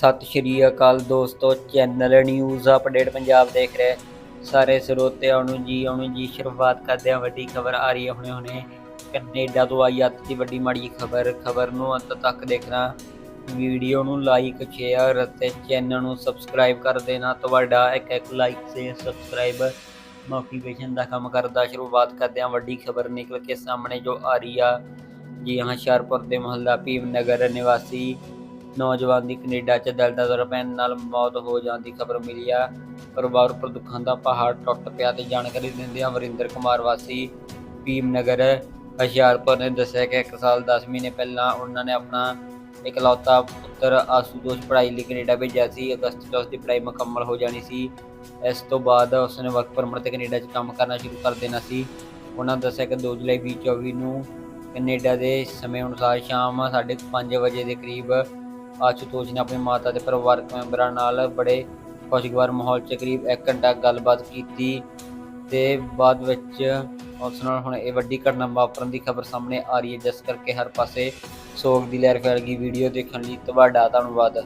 ਸਤਿ ਸ਼੍ਰੀ ਅਕਾਲ ਦੋਸਤੋ channel news update Punjab ਦੇਖ ਰਹੇ ਸਾਰੇ ਸਰੋਤਿਆਂ ਨੂੰ ਜੀ ਆਉਣ ਜੀ ਸ਼ੁਰੂਆਤ ਕਰਦੇ ਹਾਂ, ਵੱਡੀ ਖਬਰ ਆ ਰਹੀ ਹੈ ਹੁਣੇ ਹੁਣੇ। ਕੈਨੇਡਾ ਤੋਂ ਆਈ ਅੱਤ ਦੀ ਵੱਡੀ ਮਾੜੀ ਖਬਰ ਖਬਰ ਨੂੰ ਅੰਤ ਤੱਕ ਦੇਖਣਾ। ਵੀਡੀਓ ਨੂੰ ਲਾਈਕ ਸ਼ੇਅਰ ਅਤੇ ਚੈਨਲ ਨੂੰ ਸਬਸਕ੍ਰਾਈਬ ਕਰ ਦੇਣਾ। ਤੁਹਾਡਾ ਇੱਕ ਇੱਕ ਲਾਈਕ ਤੇ ਸਬਸਕ੍ਰਾਈਬ ਮੋਟੀਵੇਸ਼ਨ ਦਾ ਕੰਮ ਕਰਦਾ ਸ਼ੁਰੂਆਤ ਕਰਦੇ ਹਾਂ। ਵੱਡੀ ਖਬਰ ਨਿਕਲ ਕੇ ਸਾਹਮਣੇ ਜੋ ਆ ਰਹੀ ਆ, ਜੀ ਹਾਂ, ਹੁਸ਼ਿਆਰਪੁਰ ਦੇ ਮੁਹੱਲਾ ਭੀਮ ਨਗਰ ਨਿਵਾਸੀ ਨੌਜਵਾਨ ਦੀ ਕੈਨੇਡਾ 'ਚ ਦਿਲ ਦਾ ਦੌਰਾ ਪੈਣ ਨਾਲ ਮੌਤ ਹੋ ਜਾਣ ਦੀ ਖਬਰ ਮਿਲੀ ਆ। ਪਰਿਵਾਰ ਉੱਪਰ ਦੁੱਖਾਂ ਦਾ ਪਹਾੜ ਟੁੱਟ ਪਿਆ ਤੇ ਜਾਣਕਾਰੀ ਦਿੰਦਿਆਂ ਵਰਿੰਦਰ ਕੁਮਾਰ ਵਾਸੀ, ਭੀਮ ਨਗਰ, ਹੁਸ਼ਿਆਰਪੁਰ ਨੇ ਦੱਸਿਆ ਕਿ 1 ਸਾਲ 10 ਮਹੀਨੇ ਪਹਿਲਾਂ ਉਹਨਾਂ ਨੇ ਆਪਣਾ ਇਕਲੌਤਾ ਪੁੱਤਰ ਆਸੂਤੋਸ਼ ਪੜ੍ਹਾਈ ਲਈ ਕੈਨੇਡਾ ਭੇਜਿਆ ਸੀ। ਅਗਸਤ 'ਚ ਉਸ ਦੀ ਪੜ੍ਹਾਈ ਮੁਕੰਮਲ ਹੋ ਜਾਣੀ ਸੀ। ਇਸ ਤੋਂ ਬਾਅਦ ਉਸਨੇ ਵਰਕ ਪਰਮਿਟ ਤੇ ਕੈਨੇਡਾ 'ਚ ਕੰਮ ਕਰਨਾ ਸ਼ੁਰੂ ਕਰ ਦੇਣਾ ਸੀ। ਉਹਨਾਂ ਦੱਸਿਆ ਕਿ 2 ਜੁਲਾਈ 2024 ਨੂੰ ਕੈਨੇਡਾ ਦੇ ਸਮੇਂ ਅਨੁਸਾਰ ਸ਼ਾਮ 5:30 ਵਜੇ ਦੇ ਕਰੀਬ ਆਸ਼ੂਤੋਸ਼ ਨੇ ਆਪਣੀ ਮਾਤਾ ਤੇ ਪਰਿਵਾਰਕ ਮੈਂਬਰਾਂ ਨਾਲ ਬੜੇ ਖੁਸ਼ਗਵਾਰ ਮਾਹੌਲ 'ਚ ਕਰੀਬ 1 ਘੰਟਾ ਗੱਲਬਾਤ ਕੀਤੀ ਤੇ ਬਾਅਦ ਵਿੱਚ ਉਸ ਨਾਲ ਹੁਣ ਇਹ ਵੱਡੀ ਘਟਨਾ ਵਾਪਰਨ ਦੀ ਖਬਰ ਸਾਹਮਣੇ ਆ ਰਹੀ ਹੈ, ਜਿਸ ਕਰਕੇ ਹਰ ਪਾਸੇ ਸੋਗ ਦੀ ਲਹਿਰ ਫੈਲ ਗਈ। ਵੀਡੀਓ ਦੇਖਣ ਲਈ ਤੁਹਾਡਾ ਧੰਨਵਾਦ।